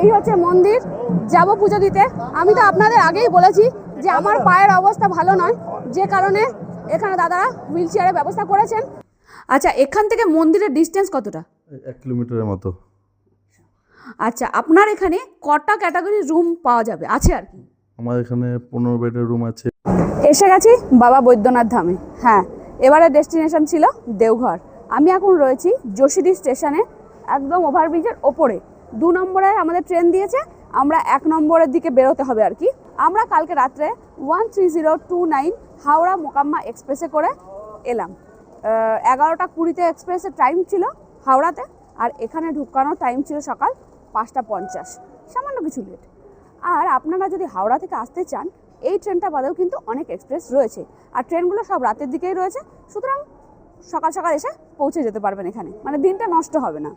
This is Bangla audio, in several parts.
এই হচ্ছে মন্দির। যাব পুজো দিতে। আমি তো আপনাদের আগেই বলেছি যে আমার পায়ের অবস্থা ভালো নয়। যে কারণে এখানে দাদারা হুইল চেয়ারের ব্যবস্থা করেছেন। আচ্ছা এখান থেকে মন্দিরের ডিস্টেন্স কতটা? এক কিলোমিটারের মতো। আচ্ছা আপনার এখানে কটা ক্যাটাগরির রুম পাওয়া যাবে? আছে আর কি? আমার এখানে পনেরো বেডের রুম আছে। এসে গেছি বাবা বৈদ্যনাথ ধামে। হ্যাঁ এবারে ডেস্টিনেশন ছিল দেওঘর। আমি এখন রয়েছি যোশীদি স্টেশনে একদম ওভারব্রিজের ওপরে। দু নম্বরে আমাদের ট্রেন দিয়েছে, আমরা এক নম্বরের দিকে বেরোতে হবে আর কি। আমরা কালকে রাত্রে one three zero two nine Howrah Mokama এক্সপ্রেসে করে এলাম। এগারোটা কুড়িতে এক্সপ্রেসের টাইম ছিল হাওড়াতে, আর এখানে ঢুকানোর টাইম ছিল সকাল পাঁচটা পঞ্চাশ। সামান্য কিছু লেট আর আপনারা যদি হাওড়া থেকে আসতে চান, এই ট্রেনটা বাদেও কিন্তু অনেক এক্সপ্রেস রয়েছে। আর ট্রেনগুলো সব রাতের দিকেই রয়েছে, সুতরাং সকাল সকাল এসে পৌঁছে যেতে পারবেন এখানে। মানে দিনটা নষ্ট হবে না।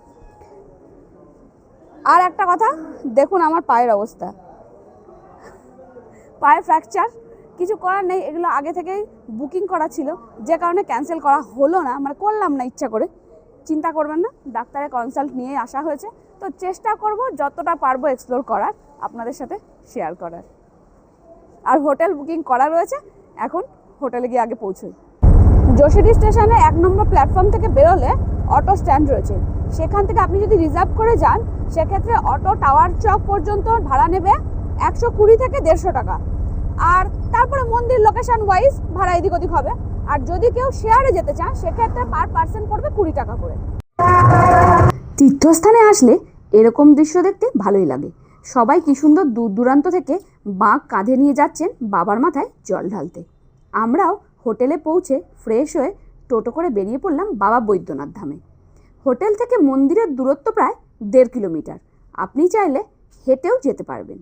আর একটা কথা, দেখুন আমার পায়ের অবস্থা। পায়ে ফ্র্যাকচার কিছু করার নেই, এগুলো আগে থেকেই বুকিং করা ছিল। যে কারণে ক্যান্সেল করা হলো না মানে করলাম না ইচ্ছা করে। চিন্তা করবেন না, ডাক্তারের কনসাল্ট নিয়ে আসা হয়েছে। তো চেষ্টা করব যতটা পারব এক্সপ্লোর করার, আপনাদের সাথে শেয়ার করার। আর হোটেল বুকিং করা রয়েছে, এখন হোটেলে গিয়ে আগে পৌঁছোই। যোশীদি স্টেশনে এক নম্বর প্ল্যাটফর্ম থেকে বেরোলে অটো স্ট্যান্ড রয়েছে। সেখান থেকে আপনি যদি রিজার্ভ করে যান, সেক্ষেত্রে অটো টাওয়ার চক পর্যন্ত ভাড়া নেবে একশো কুড়ি থেকে দেড়শো টাকা। আর তারপরে মন্দির লোকেশন ওয়াইজ ভাড়া এদিক ওদিক হবে। আর যদি কেউ শেয়ারে যেতে চান, সেক্ষেত্রে পার পার্সেন্ট পড়বে কুড়ি টাকা করে। তীর্থস্থানে আসলে এরকম দৃশ্য দেখতে ভালোই লাগে। সবাই কি সুন্দর দূর দূরান্ত থেকে বাঁক কাঁধে নিয়ে যাচ্ছেন বাবার মাথায় জল ঢালতে। আমরাও হোটেলে পৌঁছে ফ্রেশ হয়ে টোটো করে বেরিয়ে পড়লাম বাবা বৈদ্যনাথ ধামে। হোটেল থেকে মন্দিরের দূরত্ব প্রায় দেড় কিলোমিটার। আপনি চাইলে হেঁটেও যেতে পারবেন।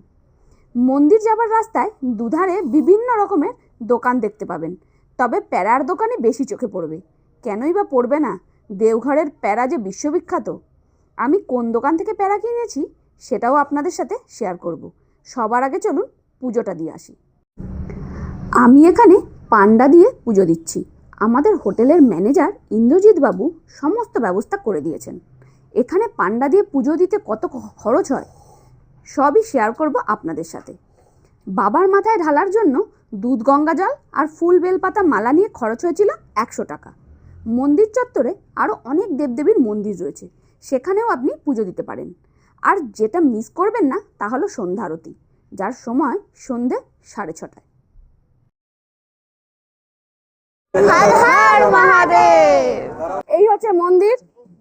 মন্দির যাবার রাস্তায় দুধারে বিভিন্ন রকমের দোকান দেখতে পাবেন। তবে প্যারার দোকানে বেশি চোখে পড়বে। কেনই বা পড়বে না? দেওঘরের প্যারা যে বিশ্ববিখ্যাত। আমি কোন দোকান থেকে প্যারা কিনেছি সেটাও আপনাদের সাথে শেয়ার করব। সবার আগে চলুন পুজোটা দিয়ে আসি। আমি এখানে পান্ডা দিয়ে পুজো দিচ্ছি। আমাদের হোটেলের ম্যানেজার ইন্দ্রজিৎ বাবু সমস্ত ব্যবস্থা করে দিয়েছেন। এখানে পান্ডা দিয়ে পুজো দিতে কত খরচ হয়, সবই শেয়ার করব আপনাদের সাথে। বাবার মাথায় ঢালার জন্য দুধ, গঙ্গা জল আর ফুল বেলপাতা মালা নিয়ে খরচ হয়েছিল একশো টাকা। মন্দির চত্বরে আরও অনেক দেবদেবীর মন্দির রয়েছে, সেখানেও আপনি পুজো দিতে পারেন। আর যেটা মিস করবেন না, তা হলো সন্ধ্যা আরতি যার সময় সন্ধে সাড়ে ছটায়। এই হচ্ছে মন্দির,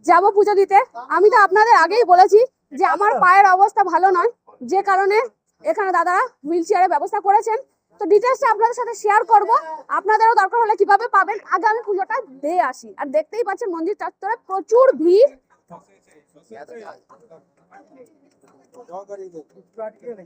যাব পুজো দিতে। আমি তো আপনাদের আগেই বলেছি যে আমার পায়ের অবস্থা ভালো নয়, যে কারণে এখানে দাদারা হুইল চেয়ারের ব্যবস্থা করেছেন। তো ডিটেলসটা আপনাদের সাথে শেয়ার করব। আপনাদেরও দরকার হলে কীভাবে পাবেন, আগে আমি পুজোটা দিয়ে আসি। আর দেখতেই পাচ্ছেন মন্দির চত্বরে প্রচুর ভিড়। আমি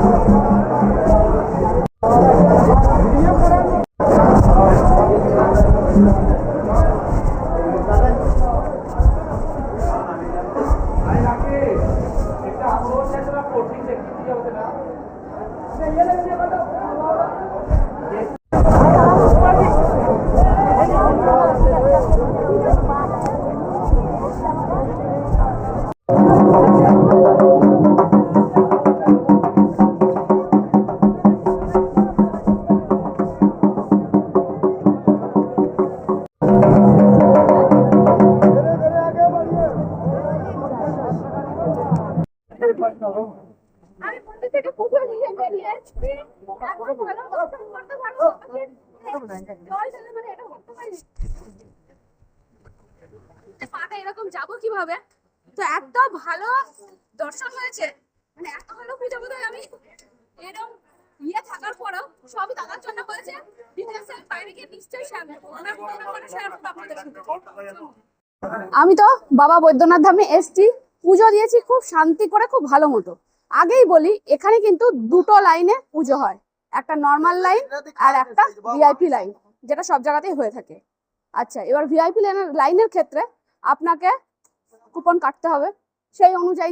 এরকম যাব কীভাবে তো এত ভালো দর্শন হয়েছে। মানে এত ভালো পুজো বোধহয় আমি এরকম ইয়ে থাকার পরেও সবই দাদার জন্য হয়েছে। নিশ্চয়ই আমি তো বাবা বৈদ্যনাথ ধামে এসছি। পুজো দিয়েছি খুব শান্তি করে, খুব ভালো মতো। আগেই বলি, এখানে কিন্তু দুটো লাইনে পুজো হয়। একটা নর্মাল লাইন আর একটা ভিআইপি লাইন যেটা সব জায়গাতেই হয়ে থাকে। আচ্ছা এবার ভিআইপি লাইনের লাইনের ক্ষেত্রে আপনাকে কুপন কাটতে হবে। সেই অনুযায়ী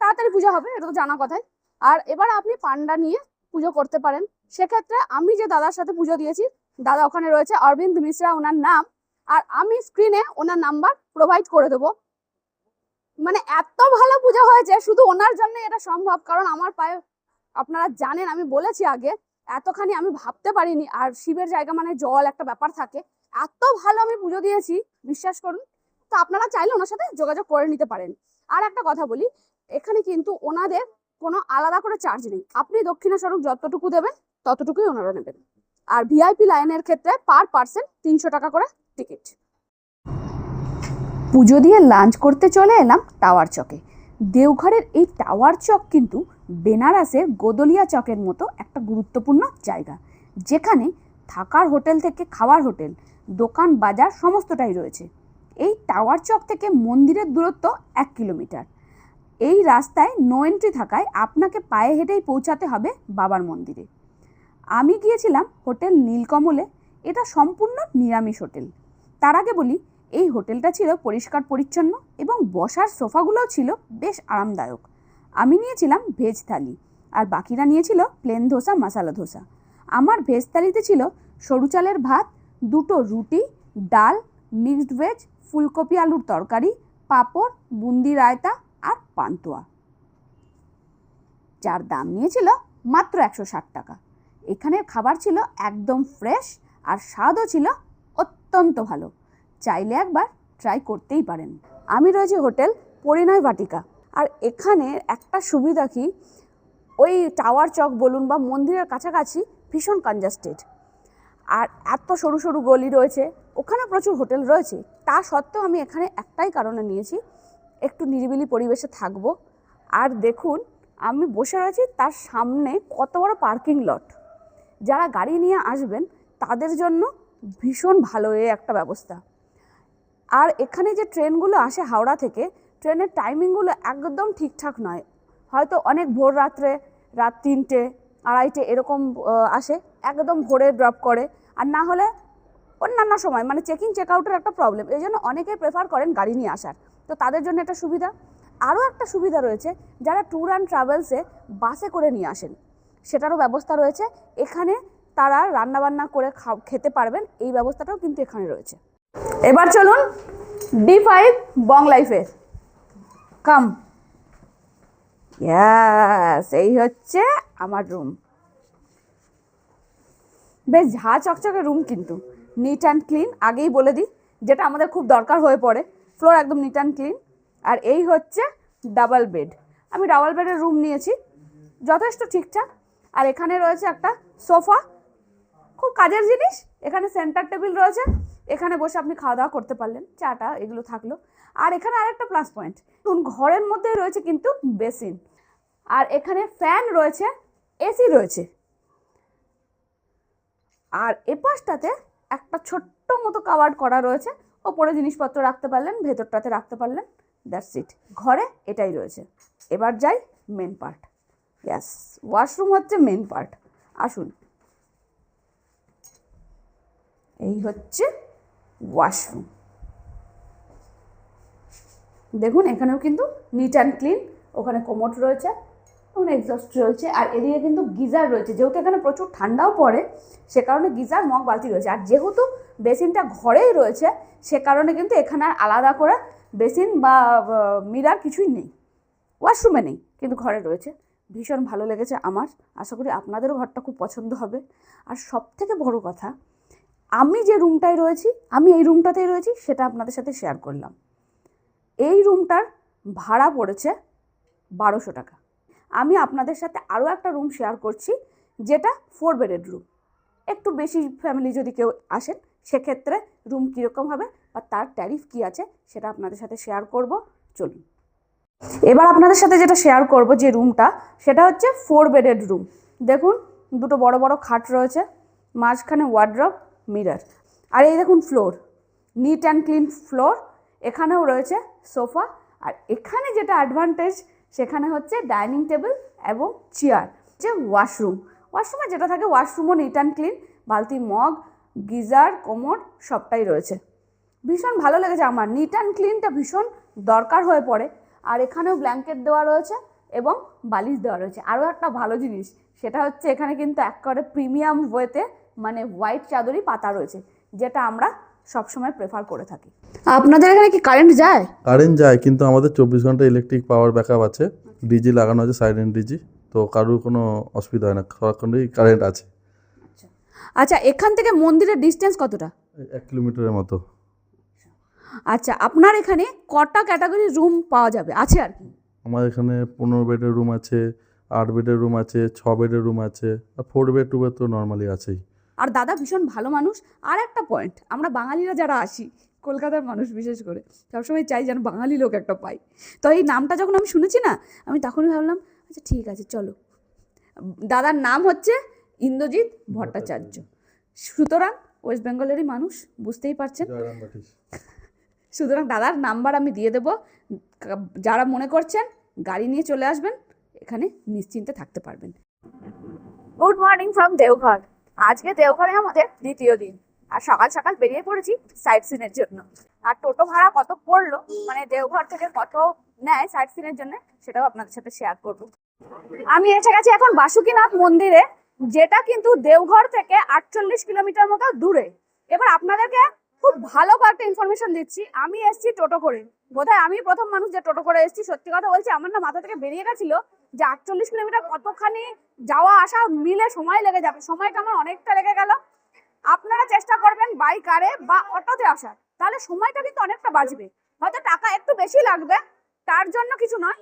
তাড়াতাড়ি পুজো হবে এটা তো জানা কথাই। আর এবার আপনি পান্ডা নিয়ে পুজো করতে পারেন। সেক্ষেত্রে আমি যে দাদার সাথে পুজো দিয়েছি দাদা ওখানে রয়েছে অরবিন্দ মিশ্রা ওনার নাম। আর আমি স্ক্রিনে ওনার নাম্বার প্রোভাইড করে দেবো। মানে এত ভালো পুজো হয়েছে শুধু ওনার জন্য এটা সম্ভব কারণ আমার পায়ে আপনারা জানেন, আমি বলেছি আগে, এতখানি আমি ভাবতে পারিনি। আর শিবের জায়গা মানে জল একটা ব্যাপার থাকে। এত ভালো আমি পুজো দিয়েছি, বিশ্বাস করুন। তো আপনারা চাইলে ওনার সাথে যোগাযোগ করে নিতে পারেন। আর একটা কথা বলি, এখানে কিন্তু ওনাদের কোনো আলাদা করে চার্জ নেই। আপনি দক্ষিণা স্বরূপ যতটুকু দেবেন, ততটুকুই ওনারা নেবেন। আর ভিআইপি লাইনের ক্ষেত্রে পার পার্সন তিনশো টাকা করে টিকিট পুজো দিয়ে লাঞ্চ করতে চলে এলাম টাওয়ার চকে। দেওঘরের এই টাওয়ার চক কিন্তু বেনারসের গোদলিয়া চকের মতো একটা গুরুত্বপূর্ণ জায়গা, যেখানে থাকার হোটেল থেকে খাওয়ার হোটেল, দোকান, বাজার সমস্তটাই রয়েছে। এই টাওয়ার চক থেকে মন্দিরের দূরত্ব এক কিলোমিটার। এই রাস্তায় নো এন্ট্রি থাকায় আপনাকে পায়ে হেঁটেই পৌঁছাতে হবে বাবার মন্দিরে। আমি গিয়েছিলাম হোটেল নীলকমলে। এটা সম্পূর্ণ নিরামিষ হোটেল। তার আগে বলি, এই হোটেলটা ছিল পরিষ্কার পরিচ্ছন্ন এবং বসার সোফাগুলোও ছিল বেশ আরামদায়ক। আমি নিয়েছিলাম ভেজ থালি, আর বাকিরা নিয়েছিল প্লেন ধোসা মশালা ধোসা। আমার ভেজ থালিতে ছিল সরু চালের ভাত, দুটো রুটি, ডাল মিক্সড ভেজ ফুলকপি আলুর তরকারি, পাঁপড় বুন্দি রায়তা আর পান্তুয়া। যার দাম নিয়েছিল মাত্র একশো ষাট টাকা। এখানের খাবার ছিল একদম ফ্রেশ আর স্বাদও ছিল অত্যন্ত ভালো। চাইলে একবার ট্রাই করতেই পারেন। আমি রয়েছি হোটেল পরিণয় বাটিকা। আর এখানে একটা সুবিধা কি? ওই টাওয়ার চক বলুন বা মন্দিরের কাছাকাছি ভীষণ কনজাস্টেড আর এত সরু সরু গলি রয়েছে, ওখানে প্রচুর হোটেল রয়েছে। তা সত্ত্বেও আমি এখানে একটাই কারণে নিয়েছি, একটু নিরিবিলি পরিবেশে থাকব। আর দেখুন, আমি বসে রয়েছি তার সামনে কত বড় পার্কিং লট যারা গাড়ি নিয়ে আসবেন, তাদের জন্য ভীষণ ভালো এই একটা ব্যবস্থা। আর এখানে যে ট্রেনগুলো আসে হাওড়া থেকে ট্রেনের টাইমিংগুলো একদম ঠিকঠাক নয়। হয়তো অনেক ভোর রাত্রে, রাত তিনটে, আড়াইটে এরকম আসে, একদম ভোরে ড্রপ করে। আর না হলে অন্যান্য সময় মানে চেকিং চেক আউটের একটা প্রবলেম এই জন্য অনেকেই প্রেফার করেন গাড়ি নিয়ে আসার। তো তাদের জন্য একটা সুবিধা। আরও একটা সুবিধা রয়েছে, যারা ট্যুর অ্যান্ড ট্রাভেলসে বাসে করে নিয়ে আসেন, সেটারও ব্যবস্থা রয়েছে। এখানে তারা রান্নাবান্না করে খাও- খেতে পারবেন, এই ব্যবস্থাটাও কিন্তু এখানে রয়েছে। এবার চলুন ডি ফাইভ বং লাইফে কাম ইয়াস এই হচ্ছে আমার রুম বেশ, ঝা চকচকে রুম কিন্তু। নিট অ্যান্ড ক্লিন আগেই বলে দিই, যেটা আমাদের খুব দরকার হয়ে পড়ে। ফ্লোর একদম নিট অ্যান্ড ক্লিন আর এই হচ্ছে ডাবল বেড আমি ডাবল বেডের রুম নিয়েছি। যথেষ্ট ঠিকঠাক। আর এখানে রয়েছে একটা সোফা খুব কাজের জিনিস। এখানে সেন্টার টেবিল রয়েছে। এখানে বসে আপনি খাওয়া দাওয়া করতে পারলেন। চাটা, এগুলো থাকল। আর এখানে আরেকটা প্লাস পয়েন্ট ঘরের মধ্যে রয়েছে কিন্তু বেসিন আর এখানে ফ্যান রয়েছে এসি রয়েছে। আর এ পাশটাতে একটা ছোট্ট মতো কাভার্ড করা রয়েছে। ওপরে জিনিসপত্র রাখতে পারলেন, ভেতরটাতে রাখতে পারলেন দ্যাটস ইট ঘরে এটাই রয়েছে। এবার যাই মেন পার্ট ইয়াস ওয়াশরুম হচ্ছে মেন পার্ট আসুন। এই হচ্ছে ওয়াশরুম দেখুন, এখানেও কিন্তু নিট অ্যান্ড ক্লিন ওখানে কোমোট রয়েছে, ওখানে এক্সস্ট রয়েছে আর এদিকে কিন্তু গিজার রয়েছে। যেহেতু এখানে প্রচুর ঠান্ডাও পড়ে, সে কারণে গিজার, মগ, বালতি রয়েছে। আর যেহেতু বেসিনটা ঘরেই রয়েছে, সে কারণে কিন্তু এখানে আর আলাদা করে বেসিন বা মিরার কিছুই নেই। ওয়াশরুমে নেই, কিন্তু ঘরে রয়েছে। ভীষণ ভালো লেগেছে আমার। আশা করি আপনাদেরও ঘরটা খুব পছন্দ হবে। আর সব থেকে বড় কথা, আমি যে রুমটায় রয়েছি, আমি এই রুমটাতেই রয়েছি, সেটা আপনাদের সাথে শেয়ার করলাম। এই রুমটার ভাড়া পড়েছে বারোশো টাকা। আমি আপনাদের সাথে আরও একটা রুম শেয়ার করছি, যেটা ফোর বেডেড রুম একটু বেশি ফ্যামিলি যদি কেউ আসেন, সেক্ষেত্রে রুম কীরকম হবে বা তার ট্যারিফ কী আছে সেটা আপনাদের সাথে শেয়ার করব। চলুন। এবার আপনাদের সাথে যেটা শেয়ার করব যে রুমটা সেটা হচ্ছে ফোর বেডেড রুম দেখুন, দুটো বড় বড় খাট রয়েছে, মাঝখানে ওয়ার্ড্রপ মিরর আর এই দেখুন floor neat and clean floor এখানেও রয়েছে সোফা, আর এখানে যেটা অ্যাডভান্টেজ সেখানে হচ্ছে ডাইনিং টেবিল এবং চেয়ার যে ওয়াশরুম ওয়াশরুমে যেটা থাকে ওয়াশরুমও নিট অ্যান্ড ক্লিন বালতি, মগ, গিজার, কোমর, সবটাই রয়েছে। ভীষণ ভালো লেগেছে আমার। নিট অ্যান্ড ক্লিনটা ভীষণ দরকার হয়ে পড়ে। আর এখানেও ব্ল্যাঙ্কেট দেওয়া রয়েছে এবং বালিশ দেওয়া রয়েছে। আরও একটা ভালো জিনিস, সেটা হচ্ছে এখানে কিন্তু এক করে প্রিমিয়াম ওয়েতে মানে হোয়াইট চাদরই পাতা রয়েছে, যেটা আমরা সবসময় প্রেফার করে থাকি। আপনাদের এখানে কি কারেন্ট যায়? কারেন্ট যায় কিন্তু আমাদের চব্বিশ ঘণ্টা ইলেকট্রিক পাওয়ার ব্যাকআপ আছে। ডিজি লাগানো আছে সাইলেন ডিজি তো কারোর কোনো অসুবিধা হয় না সারাক্ষণই কারেন্ট আছে। আচ্ছা। এখান থেকে মন্দিরের ডিস্টেন্স কতটা? এক কিলোমিটারের মতো। আচ্ছা আপনার এখানে কটা ক্যাটাগরি রুম পাওয়া যাবে? আছে আর কি? আমার এখানে পনেরো বেডের রুম আছে আট বেডের রুম আছে ছ বেডের রুম আছে আর ফোর বেড টু বেড তো নর্মালি আছেই। আর দাদা ভীষণ ভালো মানুষ। আর একটা পয়েন্ট আমরা বাঙালিরা যারা আসি কলকাতার মানুষ বিশেষ করে সবসময় চাই যেন বাঙালি লোক একটা পাই। তো এই নামটা যখন আমি শুনেছি না আমি তখনই ভাবলাম আচ্ছা ঠিক আছে চলো। দাদার নাম হচ্ছে ইন্দ্রজিৎ ভট্টাচার্য। সুতরাং ওয়েস্ট বেঙ্গলেরই মানুষ বুঝতেই পারছেন। সুতরাং দাদার নাম্বার আমি দিয়ে দেবো। যারা মনে করছেন গাড়ি নিয়ে চলে আসবেন এখানে নিশ্চিন্তে থাকতে পারবেন। Good morning from Deoghar. আজকে দেওঘরে আমাদের দ্বিতীয় দিন। আর সকাল সকাল বেরিয়ে পড়েছি সাইট সিনের জন্য। আর টোটো ভাড়া কত পড়ল? মানে দেওঘর থেকে কত নেয় সাইট সিনের জন্য? সেটাও আপনাদের সাথে শেয়ার করব। আমি এসে গেছি এখন বাসুকিনাথ মন্দিরে, যেটা কিন্তু দেওঘর থেকে আটচল্লিশ কিলোমিটার মতো দূরে। এবার আপনাদেরকে খুব ভালো কয়েকটা ইনফরমেশন দিচ্ছি। আমি এসেছি টোটো করে। বোধহয় আমি প্রথম মানুষ যে টোটো করে এসেছি, সত্যি কথা বলছি, আমার না মাথা থেকে বেরিয়ে গেছিল। যে আটচল্লিশ কিলোমিটার কতখানি যাওয়া, আসা মিলে সময় লেগে যাবে। সময়টা আমার অনেকটা লেগে গেল। আপনারা চেষ্টা করবেন বাই কারে বা অটোতে আসার। তাহলে সময়টা কিন্তু অনেকটা বাঁচবে। হয়তো টাকা একটু বেশি লাগবে, তার জন্য কিছু নয়।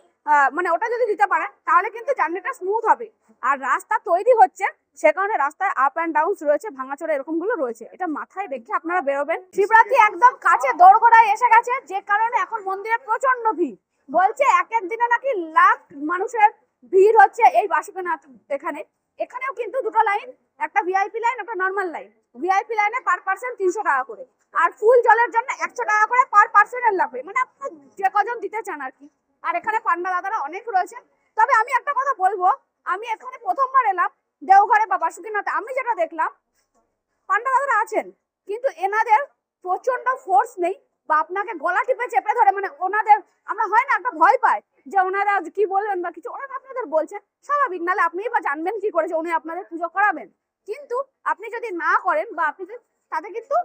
মানে ওটা যদি দিতে পারেন, তাহলে কিন্তু জার্নিটা স্মুথ হবে। আর রাস্তা তৈরি হচ্ছে, সে কারণে রাস্তায় আপ অ্যান্ড ডাউন রয়েছে, ভাঙাচোরা এরকমগুলো রয়েছে। এটা মাথায় রেখে আপনারা বেরোবেন। শিবরাত্রি একদম কাছে দোরগোড়ায় এসে গেছে, যে কারণে এখন মন্দিরে প্রচণ্ড ভিড়। বলছে এক এক দিনে নাকি লাখ মানুষের ভিড় হচ্ছে এই বাসুকনাথ এখানে। এখানেও কিন্তু দুটো লাইন, একটা ভিআইপি লাইন, একটা নর্মাল লাইন। ভিআইপি লাইনে পার পার্সন তিনশো টাকা করে। আর ফুল জলের জন্য একশো টাকা করে পার পার্সনের লাগবে মানে আপনার যে কজন দিতে চান আর কি। আর এখানে পান্ডা দাদারা অনেক রয়েছে। তবে আমি একটা কথা বলব, আমি এখানে প্রথমবার এলাম দেওঘরে বা বাসুকিনাথে। আমি যেটা দেখলাম, পান্ডা দাদারা আছেন, কিন্তু এনাদের প্রচণ্ড ফোর্স নেই। বা আপনাকে গলা টিপে চেপে ধরে মানে ওনাদের, আমরা হয় না একটা ভয় পাই যে ওনারা কি বলবেন বা কিছু, ওনারা আপনাদের বলছেন স্বাভাবিক নাহলে আপনিই বা জানবেন কি করে যে উনি আপনাদের পুজো করাবেন। কিন্তু আপনি যদি না করেন বা আপনি তাতে কিন্তু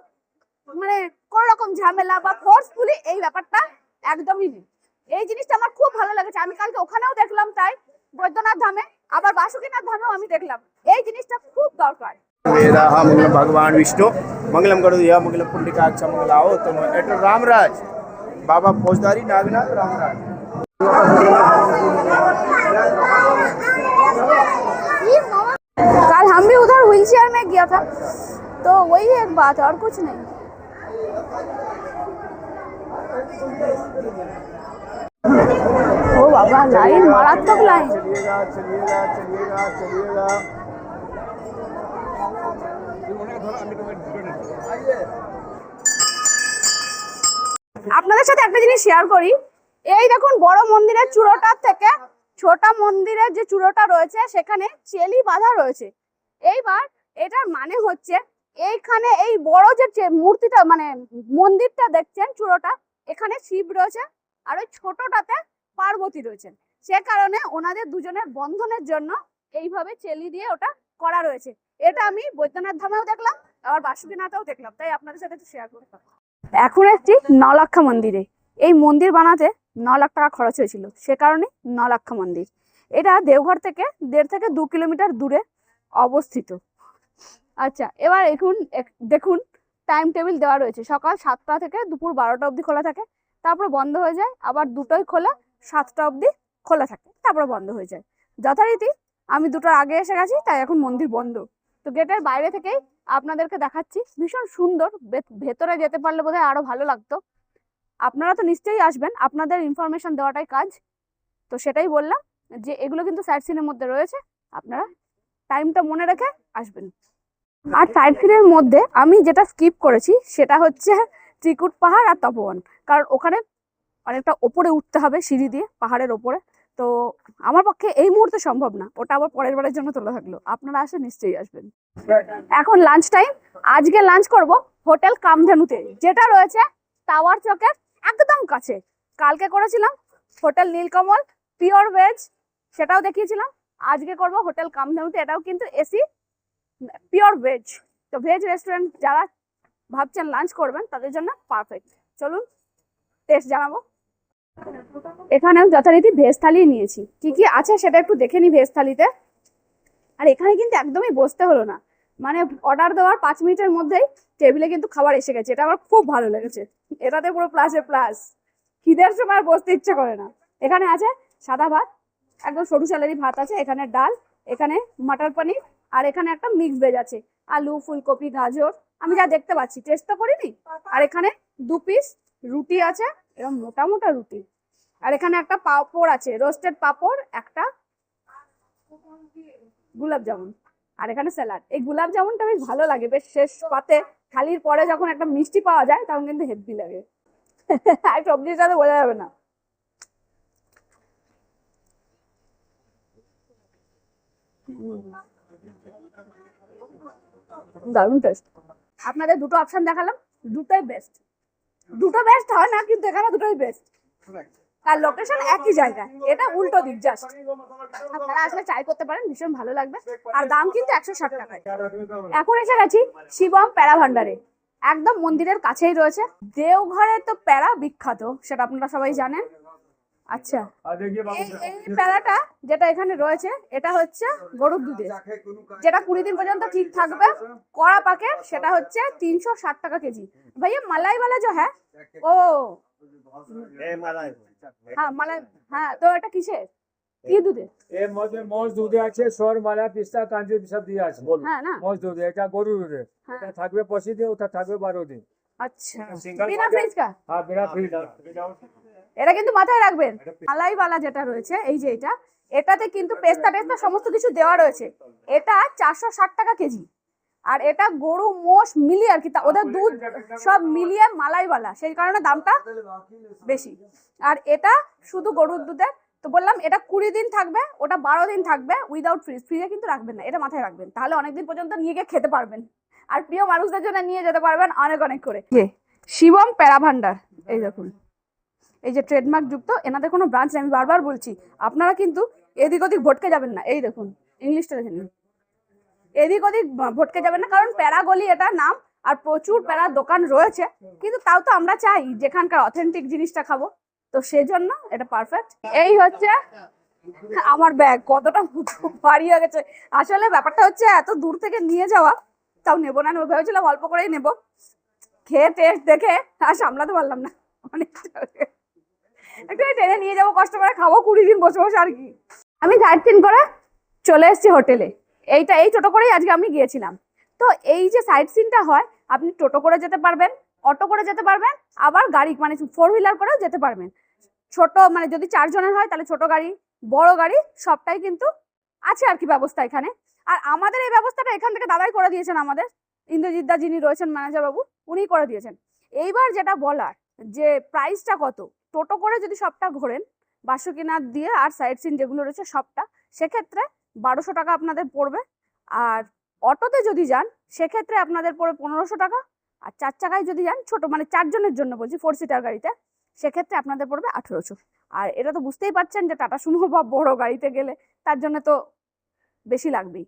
মানে কোনো রকম ঝামেলা বা ফোর্সফুলি এই ব্যাপারটা একদমই নেই। এই জিনিসটা আমার খুব ভালো লেগেছে, আমি কালকে ওখানেও দেখলাম তাই, বৈদ্যনাথ ধামে, আবার বাসুকিনাথ ধামেও আমি দেখলাম। এই জিনিসটা খুব দরকার। વેદા મંગલમ ભગવાન વિષ્ણુ મંગલમ કરો યા મંગલમ પુંડિકાક્ષ मंगल આવો તો એટલે રામરાજ બાબા ફોજદારી નાગનાથ રામરાજ कल हम भी उधर व्हील चेयर में गया था तो वही एक बात है और कुछ नहीं। ओ बाबा लाइन मारात्मक लाइन। चलिएगा चलिएगा चलिएगा चलिएगा। আপনাদের সাথে একটা জিনিস শেয়ার করি। এই দেখুন, বড় মন্দিরের চূড়োটার থেকে ছোট মন্দিরের যে চূড়োটা রয়েছে, সেখানে চেলি বাঁধা রয়েছে। এইবার এটার মানে হচ্ছে, এইখানে এই বড় যে মূর্তিটা মানে মন্দিরটা দেখছেন চূড়োটা, এখানে শিব রয়েছে আর ওই ছোটটাতে পার্বতী রয়েছেন সে কারণে ওনাদের দুজনের বন্ধনের জন্য এইভাবে চেলি দিয়ে ওটা করা রয়েছে। এটা আমি বৈদ্যনাথ ধামেও দেখলাম, আবার বাসুকিনাথেও দেখলাম। তাই আপনাদের সাথে একটু শেয়ার করতে এখন একটি নলাক্ষা মন্দিরে। এই মন্দির বানাতে ন লাখ টাকা খরচ হয়েছিল। সে কারণে নলাক্ষা মন্দির। এটা দেওঘর থেকে দেড় থেকে দু কিলোমিটার দূরে অবস্থিত। আচ্ছা এবার এখন দেখুন টাইম টেবিল দেওয়া রয়েছে। সকাল সাতটা থেকে দুপুর বারোটা অবধি খোলা থাকে। তারপরে বন্ধ হয়ে যায়। আবার দুটোই খোলা, সাতটা অবধি খোলা থাকে। তারপরে বন্ধ হয়ে যায়। যথারীতি আমি দুটোর আগে এসে গেছি, তাই এখন মন্দির বন্ধ। তো গেটের বাইরে থেকেই আপনাদেরকে দেখাচ্ছি। ভীষণ সুন্দর। ভেতরে যেতে পারলে বোধহয় আরও ভালো লাগতো। আপনারা তো নিশ্চয়ই আসবেন। আপনাদের ইনফরমেশন দেওয়াটাই কাজ। তো সেটাই বললাম যে এগুলো কিন্তু সাইট সিনের মধ্যে রয়েছে। আপনারা টাইমটা মনে রেখে আসবেন। আর সাইট সিনের মধ্যে আমি যেটা স্কিপ করেছি সেটা হচ্ছে ত্রিকুট পাহাড় আর তপবন। কারণ ওখানে অনেকটা ওপরে উঠতে হবে সিঁড়ি দিয়ে পাহাড়ের ওপরে। তো আমার পক্ষে এই মুহূর্তে সম্ভব না। ওটা আবার পরের বারের জন্য তোলা থাকল। আপনারা আসে নিশ্চয়ই আসবেন। এখন লাঞ্চ টাইম আজকে লাঞ্চ করব হোটেল কামধেনুতে, যেটা রয়েছে টাওয়ার চকের একদম কাছে। কালকে করেছিলাম হোটেল নীলকমল পিওর ভেজ সেটাও দেখিয়েছিলাম। আজকে করব হোটেল কামধেনুতে, এটাও কিন্তু এসি পিওর ভেজ তো ভেজ রেস্টুরেন্ট যারা ভাবছেন লাঞ্চ করবেন, তাদের জন্য পারফেক্ট চলুন টেস্ট জানাব। এখানেও যথারীতি ভেজ থালি নিয়েছি। কি কি আছে সেটা একটু দেখে নি ভেজ থালিতে। আর এখানে কিন্তু একদমই বসতে হলো না। মানে অর্ডার দেওয়ার পাঁচ মিনিটের মধ্যেই টেবিলে কিন্তু খাবার এসে গেছে। এটা আমার খুব ভালো লেগেছে। এটাতে পুরো প্লাসে প্লাস খিদের সময় আর বসতে ইচ্ছে করে না। এখানে আছে সাদা ভাত, একদম সরু চালেরই ভাত আছে, এখানে ডাল, এখানে মাটার পনির, আর এখানে একটা মিক্স ভেজ আছে। আলু, ফুলকপি, গাজর, আমি যা দেখতে পাচ্ছি। টেস্ট তো করিনি। আর এখানে দু পিস রুটি আছে এরকম মোটা মোটা রুটি। আর এখানে একটা পাপড় আছে রোস্টেড পাপড়, একটা গুলাব জামুন। আর এখানে স্যালাড এই গুলাব জামুনটা বেশ ভালো লাগে, বেশ শেষ পাতে থালির পরে যখন একটা মিষ্টি পাওয়া যায়, তখন কিন্তু হেভি লাগে। আর সবজির সাথে বোঝা যাবে না। দারুণ টেস্ট আপনাদের দুটো অপশন দেখালাম, দুটোই বেস্ট দুটো বেস্ট হয় না কিন্তু এখানে দুটোই বেস্ট আর লোকেশন একই জায়গায়। এটা উল্টো দিক জাস্ট আপনারা আসলে ট্রাই করতে পারেন ভীষণ ভালো লাগবে। আর দাম কিন্তু একশো ষাট টাকায়। এখন এসে গেছি শিবম প্যারা ভান্ডারে। একদম মন্দিরের কাছেই রয়েছে। দেওঘরে তো প্যারা বিখ্যাত সেটা আপনারা সবাই জানেন। আচ্ছা। এই প্যারাটা যেটা এখানে রয়েছে এটা হচ্ছে গরুর দুধে যেটা কুড়ি দিন পর্যন্ত আচ্ছা, ঠিক আচ্ছা, থাকবে। আচ্ছা। কড়া পাকে সেটা হচ্ছে তিনশো ষাট টাকা কেজি। ভাইয়া হ্যাঁ? হ্যাঁ, মালাই বালা যা হ্যাঁ? ও। হ্যাঁ তো এটা কিসের? কি দুধে দুধে আছে পিস্তা দিয়ে আছে। হ্যাঁ না। দুধে এটা গরুর হ্যাঁ। থাকবে পঁচিশ দিন ওটা থাকবে বারো দিন। আচ্ছা। এটা কিন্তু মাথায় রাখবেন। মালাইওয়ালা যেটা রয়েছে এই যে এটা এটাতে কিন্তু পেস্তা টেস্তা সমস্ত কিছু দেওয়া রয়েছে। এটা চারশো ষাট টাকা কেজি। আর এটা গরু মোষ মিলিয়ে আর কি তা- ওদের দুধ সব মিলিয়ে মালাইওয়ালা সেই কারণে দামটা বেশি। আর এটা শুধু গরুর দুধের তো বললাম এটা কুড়ি দিন থাকবে ওটা বারো দিন থাকবে উইদাউট ফ্রিজ ফ্রিজে কিন্তু রাখবেন না এটা মাথায় রাখবেন। তাহলে অনেকদিন পর্যন্ত নিয়ে গিয়ে খেতে পারবেন। আর প্রিয় মানুষদের জন্য নিয়ে যেতে পারবেন অনেক অনেক করে। শিবম প্যারা ভান্ডার এই দেখুন। এই যে ট্রেডমার্ক যুক্ত, এনাদের কোনো ব্রাঞ্চ আমি বারবার বলছি, আপনারা কিন্তু এদিক ওদিক ভটকে যাবেন না। এই দেখুন ইংলিশটা দেখে নিন। এদিক ওদিক ভটকে যাবেন না, কারণ প্যারাগলি এটা নাম, আর প্রচুর প্যারার দোকান রয়েছে। কিন্তু তাও তো আমরা চাই, যেখানকার অথেন্টিক জিনিসটা খাব। তো সেজন্য এটা পারফেক্ট এই হচ্ছে আমার ব্যাগ কতটা ভারী হয়ে গেছে। আসলে ব্যাপারটা হচ্ছে, এত দূর থেকে নিয়ে যাওয়া, তাও নেব না নেব ভেবেছিলাম অল্প করেই নেব। খেয়ে টেস্ট দেখে আর সামলাতে পারলাম না। অনেকটা একটু টেনে নিয়ে যাব, কষ্ট করে খাব, কুড়ি দিন বসে বসে আর কি। আমি সিন করে চলে এসেছি হোটেলে এইটা, এই টোটো করেই আজকে আমি গিয়েছিলাম। তো এই যে সাইড সিনটা হয়, আপনি টোটো করে যেতে পারবেন অটো করে যেতে পারবেন, আবার গাড়ি মানে ফোর হুইলার করেও যেতে পারবেন। ছোট মানে যদি চারজনের হয়, তাহলে ছোট গাড়ি, বড় গাড়ি, সবটাই কিন্তু আছে আর কি ব্যবস্থা এখানে। আর আমাদের এই ব্যবস্থাটা এখান থেকে দাদাই করে দিয়েছেন আমাদের। ইন্দ্রজিৎ দা যিনি রয়েছেন ম্যানেজার বাবু উনি করে দিয়েছেন। এইবার যেটা বলার, যে প্রাইসটা কত টোটো করে যদি সবটা ঘোরেন বাসুকিনাথ দিয়ে আর সাইড সিন যেগুলো রয়েছে সবটা, সেক্ষেত্রে বারোশো টাকা আপনাদের পড়বে। আর অটোতে যদি যান, সেক্ষেত্রে আপনাদের পড়বে পনেরোশো টাকা। আর চার চাকায় যদি যান, ছোট মানে চারজনের জন্য বলছি ফোর সিটার গাড়িতে, সেক্ষেত্রে আপনাদের পড়বে আঠেরোশো। আর এটা তো বুঝতেই পারছেন যে টাটা সুমো বা বড় গাড়িতে গেলে তার জন্য তো বেশি লাগবেই।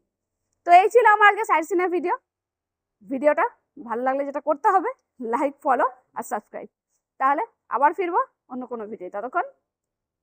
তো এই ছিল আমার আজকে সাইড সিনের ভিডিও ভিডিওটা ভালো লাগলে যেটা করতে হবে লাইক ফলো আর সাবস্ক্রাইব তাহলে আবার ফিরবো। অন্য কোনো ভিডিও ততক্ষণ